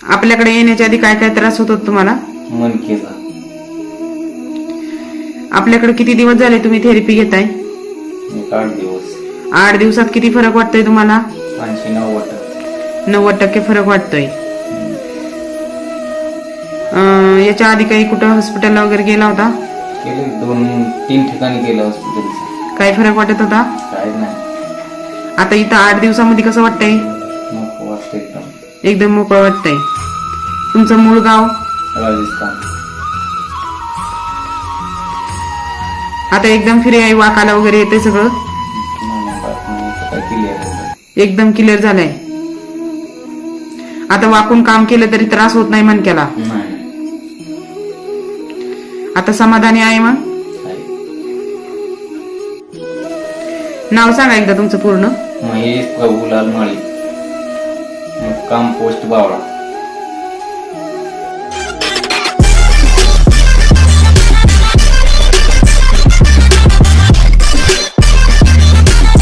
आपल्याकडे येण्याच्या आधी काय काय त्रास होत तुम्हाला? मनकेचा आपल्याकडे किती दिवस झाले तुम्ही थेरपी घेताय? आठ दिवस. आठ दिवसात किती फरक वाटतोय तुम्हाला? ऐंशी नव्वद टक्के. नव्वद टक्के फरक वाटतोय. याच्या आधी काही कुठं हॉस्पिटलला वगैरे गेला होता? दोन तीन ठिकाणी केलं हॉस्पिटलचं काय फरक वाटत होता? काय नाही. आता इथं आठ दिवसामध्ये कसं वाटतंय? एकदम मोकळं वाटतंय. तुमचं मूळ गाव? राजस्थान. आता एकदम फ्री आहे वाकाला वगैरे येते सगळं? एकदम क्लिअर झालंय. आता वाकून काम केलं तरी त्रास होत नाही मनक्याला. आता समाधानी आहे मग. नाव सांगा एकदा तुमचं पूर्ण? महेश प्रभुलाल माळी. кампост Баура.